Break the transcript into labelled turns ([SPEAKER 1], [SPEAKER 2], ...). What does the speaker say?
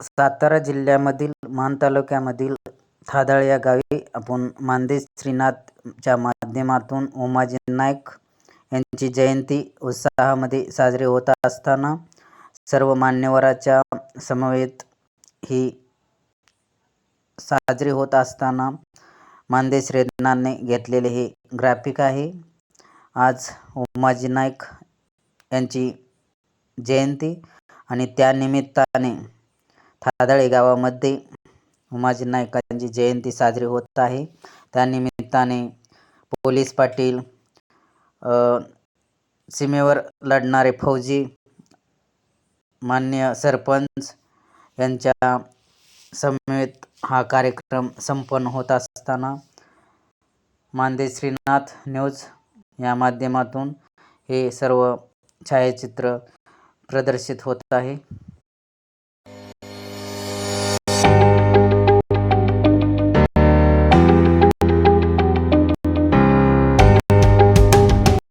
[SPEAKER 1] सातारा जिल्ह्यामधील मान तालुक्यामधील थादाळ या गावी आपण मानदेश श्रीनाथच्या माध्यमातून उमाजी नाईक यांची जयंती उत्साहामध्ये साजरी होत असताना सर्व मान्यवराच्या समवेत ही साजरी होत असताना मानदेश श्रीनाथने घेतलेले हे ग्राफिक आहे. आज उमाजी नाईक यांची जयंती आणि त्यानिमित्ताने थादळे गावामध्ये उमाजी नायकांची जयंती साजरी होत आहे. त्यानिमित्ताने पोलीस पाटील सीमेवर लढणारे फौजी मान्य सरपंच यांच्या समवेत हा कार्यक्रम संपन्न होत असताना मानदे श्रीनाथ न्यूज या माध्यमातून हे सर्व छायाचित्र प्रदर्शित होत आहे.